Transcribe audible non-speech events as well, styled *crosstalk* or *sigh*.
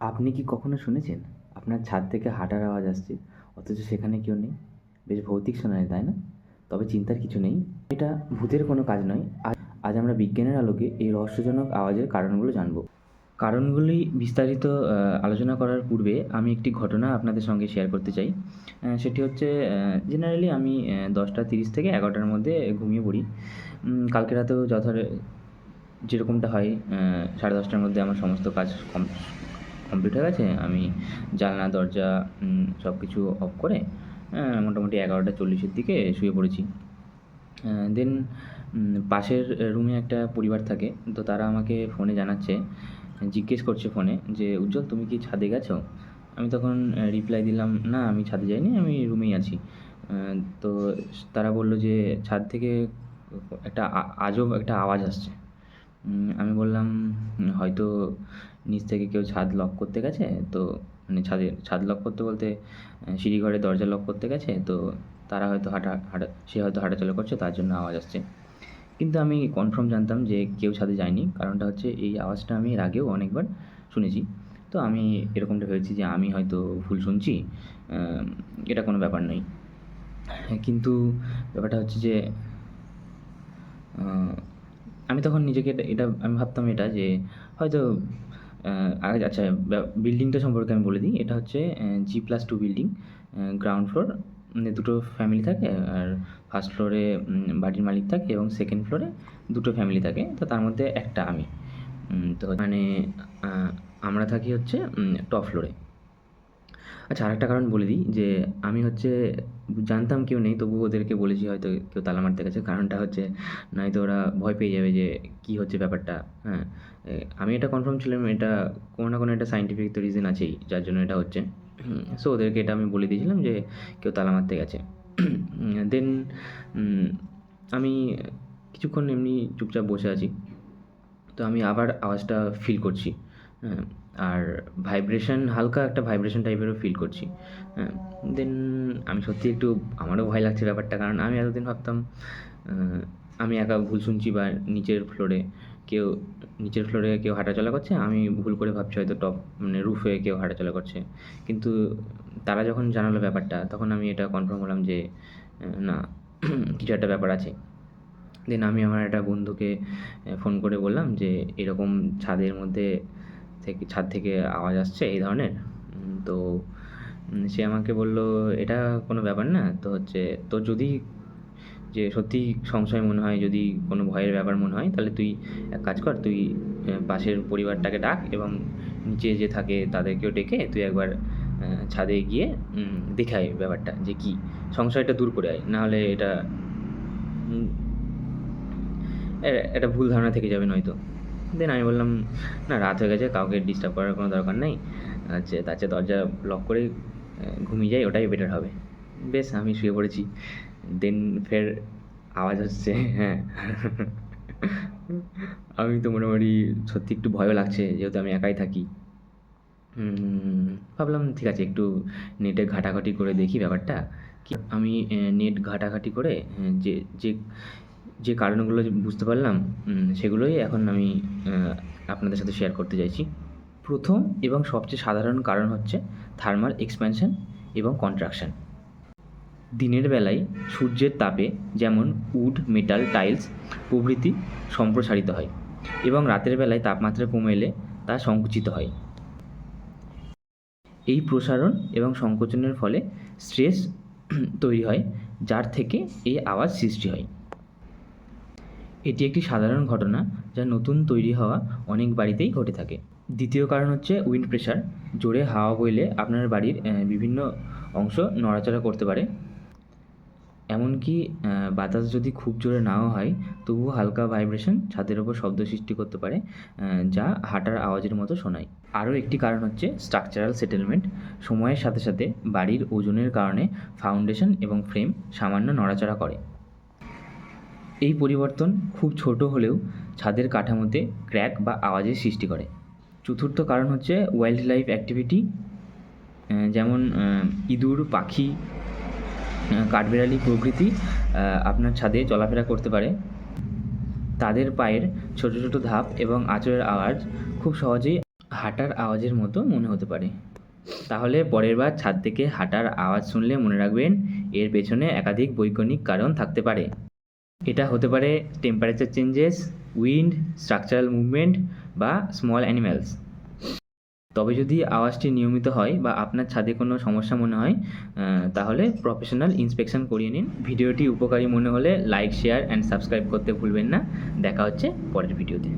আপনি কি কখনো শুনেছেন? আপনার ছাদ থেকে হাঁটার আওয়াজ আসছে, অথচ সেখানে কেউ নেই। বেশ ভৌতিক শোনায়, তাই না? তবে চিন্তার কিছু নেই। এটা ভূতের কোনো কাজ নয়। আজ আজ আমরা বিজ্ঞানের আলোকে এই রহস্যজনক আওয়াজের কারণগুলো জানব। কারণগুলি বিস্তারিত আলোচনা করার পূর্বে আমি একটি ঘটনা আপনাদের সঙ্গে শেয়ার করতে চাই। সেটি হচ্ছে জেনারেলি আমি দশটা তিরিশ থেকে এগারোটার মধ্যে ঘুমিয়ে পড়ি। কালকে রাতেও যথার যেরকমটা হয় সাড়ে দশটার মধ্যে আমার সমস্ত কাজ কম কমপ্লিট হয়ে গেছে আমি জানলা, দরজা সব কিছু অফ করে মোটামুটি এগারোটা চল্লিশের দিকে শুয়ে পড়েছি। দেন পাশের রুমে একটা পরিবার থাকে, তো তারা আমাকে ফোনে জানাচ্ছে, জিজ্ঞেস করছে ফোনে যে, উজ্জ্বল, তুমি কি ছাদে গেছো? আমি তখন রিপ্লাই দিলাম, না, আমি ছাদে যাইনি, আমি রুমেই আছি। তো তারা বলল যে, ছাদ থেকে একটা আজব একটা আওয়াজ আসছে। আমি বললাম, হয়তো নিচ থেকে কেউ ছাদ লক করতে গেছে, তো মানে ছাদে, ছাদ লক করতে বলতে সিঁড়ি ঘরে দরজা লক করতে গেছে, তো তারা হয়তো হাঁটা হাঁটা, সে হয়তো হাঁটাচলা করছে, তার জন্য আওয়াজ আসছে। কিন্তু আমি কনফার্ম জানতাম যে কেউ ছাদে যায়নি, কারণটা হচ্ছে এই আওয়াজটা আমি এর আগেও অনেকবার শুনেছি। তো আমি এরকমটা ভেবেছি যে আমি হয়তো ভুল শুনছি এটা কোনো ব্যাপার নয়। কিন্তু ব্যাপারটা হচ্ছে যে আমি তখন নিজেকে এটা এটা, আমি ভাবতাম এটা যে হয়তো আচ্ছা বিল্ডিংটা সম্পর্কে আমি বলে দিই। এটা হচ্ছে G plus two building ground floor দুটো ফ্যামিলি থাকে, আর ফার্স্ট ফ্লোরে বাড়ির মালিক থাকে এবং সেকেন্ড ফ্লোরে দুটো ফ্যামিলি থাকে। তো তার মধ্যে একটা আমি। তো মানে আমরা থাকি হচ্ছে টপ ফ্লোরে আচ্ছা আরেকটা কারণ বলে দিই যে, আমি হচ্ছে জানতাম কেউ নেই তবু ওদেরকে বলেছি হয়তো কেউ তালা মারতে গেছে। কারণটা হচ্ছে নয়তো ওরা ভয় পেয়ে যাবে যে, কী হচ্ছে ব্যাপারটা হ্যাঁ? আমি এটা কনফার্ম ছিলাম, এটা কোনো না কোনো একটা সাইন্টিফিক তো রিজন আছেই, যার জন্য এটা হচ্ছে। সো ওদেরকে এটা আমি বলে দিয়েছিলাম যে, কেউ তালা মারতে গেছে। দেন আমি কিছুক্ষণ এমনি চুপচাপ বসে আছি। তো আমি আবার আওয়াজটা ফিল করছি। হ্যাঁ আর ভাইব্রেশন হালকা একটা ভাইব্রেশন টাইপেরও ফিল করছি। হ্যাঁ দেন আমি সত্যি একটু, আমারও ভয় লাগছে ব্যাপারটা, কারণ আমি এতদিন ভাবতাম আমি একা ভুল শুনছি বা নিচের ফ্লোরে কেউ, নিচের ফ্লোরে কেউ হাঁটাচলা করছে, আমি ভুল করে ভাবছি হয়তো টপ মানে রুফে কেউ হাঁটাচলা করছে। কিন্তু তারা যখন জানালো ব্যাপারটা, তখন আমি এটা কনফার্ম হলাম যে না, *clears throat* কিছু একটা ব্যাপার আছে। দেন আমি আমার একটা বন্ধুকে ফোন করে বললাম যে, এরকম ছাদের মধ্যে থেকে ছাদ থেকে আওয়াজ আসছে এই ধরনের। তো সে আমাকে বলল এটা কোনো ব্যাপার না তো হচ্ছে তো যদি যে সত্যি সংশয় মনে হয় যদি কোনো ভয়ের ব্যাপার মনে হয় তাহলে তুই এক কাজ কর তুই পাশের পরিবারটাকে ডাক এবং নিচে যে থাকে তাদেরকেও ডেকে তুই একবার ছাদে গিয়ে উম, দেখে আয় ব্যাপারটা যে কী সংশয়টা দূর করে আয়। নাহলে এটা একটা ভুল ধারণা থেকে যাবে নয়তো। দেন আমি বললাম, না, রাত হয়ে গেছে, কাউকে ডিস্টার্ব করার কোনো দরকার নেই। হচ্ছে তার চেয়ে দরজা লক করে ঘুমিয়ে যাই, ওটাই বেটার হবে। বেশ, আমি শুয়ে পড়েছি। দেন ফের আওয়াজ হচ্ছে হ্যাঁ। আমি তো মোটামুটি সত্যি একটু ভয়ও লাগছে, যেহেতু আমি একাই থাকি। ভাবলাম, ঠিক আছে, একটু নেটে ঘাটাঘাটি করে দেখি ব্যাপারটা। কি, আমি নেট ঘাটাঘাটি করে যে যে যে কারণগুলো বুঝতে পারলাম সেগুলোই এখন আমি আপনাদের সাথে শেয়ার করতে চাইছি। প্রথম এবং সবচেয়ে সাধারণ কারণ হচ্ছে থার্মাল এক্সপ্যানশন এবং কন্ট্রাকশন দিনের বেলায় সূর্যের তাপে যেমন উড মেটাল টাইলস প্রভৃতি সম্প্রসারিত হয় এবং রাতের বেলায় তাপমাত্রা কমে এলে তা সংকুচিত হয়। এই প্রসারণ এবং সংকোচনের ফলে স্ট্রেস তৈরি হয়, যার থেকে এই আওয়াজ সৃষ্টি হয়। এটি একটি সাধারণ ঘটনা যা নতুন তৈরি হওয়া অনেক বাড়িতেই ঘটে থাকে। দ্বিতীয় কারণ হচ্ছে উইন্ড প্রেশার জোরে হাওয়া বইলে আপনার বাড়ির বিভিন্ন অংশ নড়াচড়া করতে পারে। এমনকি বাতাস যদি খুব জোরে নাও হয়, তবুও হালকা ভাইব্রেশন ছাদের ওপর শব্দ সৃষ্টি করতে পারে যা হাঁটার আওয়াজের মতো শোনায়। আরও একটি কারণ হচ্ছে স্ট্রাকচারাল সেটেলমেন্ট সময়ের সাথে সাথে বাড়ির ওজনের কারণে ফাউন্ডেশন এবং ফ্রেম সামান্য নড়াচড়া করে। এই পরিবর্তন খুব ছোট হলেও ছাদের কাঠামোতে ক্র্যাক বা আওয়াজের সৃষ্টি করে। চতুর্থ কারণ হচ্ছে ওয়াইল্ড লাইফ অ্যাক্টিভিটি যেমন ইঁদুর, পাখি কাঠবিড়ালি প্রভৃতি আপনার ছাদে চলাফেরা করতে পারে। তাদের পায়ের ছোট ছোট ধাপ এবং আঁচড়ের আওয়াজ খুব সহজেই হাঁটার আওয়াজের মতো মনে হতে পারে। তাহলে পরের বার ছাদ থেকে হাঁটার আওয়াজ শুনলে মনে রাখবেন, এর পেছনে একাধিক বৈজ্ঞানিক কারণ থাকতে পারে। এটা হতে পারে temperature changes wind structural movement বা স্মল অ্যানিম্যালস তবে যদি আওয়াজটি নিয়মিত হয় বা আপনার ছাদে কোনো সমস্যা মনে হয় তাহলে প্রফেশনাল ইন্সপেকশন করিয়ে নিন। ভিডিওটি উপকারী মনে হলে লাইক শেয়ার অ্যান্ড সাবস্ক্রাইব করতে ভুলবেন না। দেখা হচ্ছে পরের ভিডিওতে।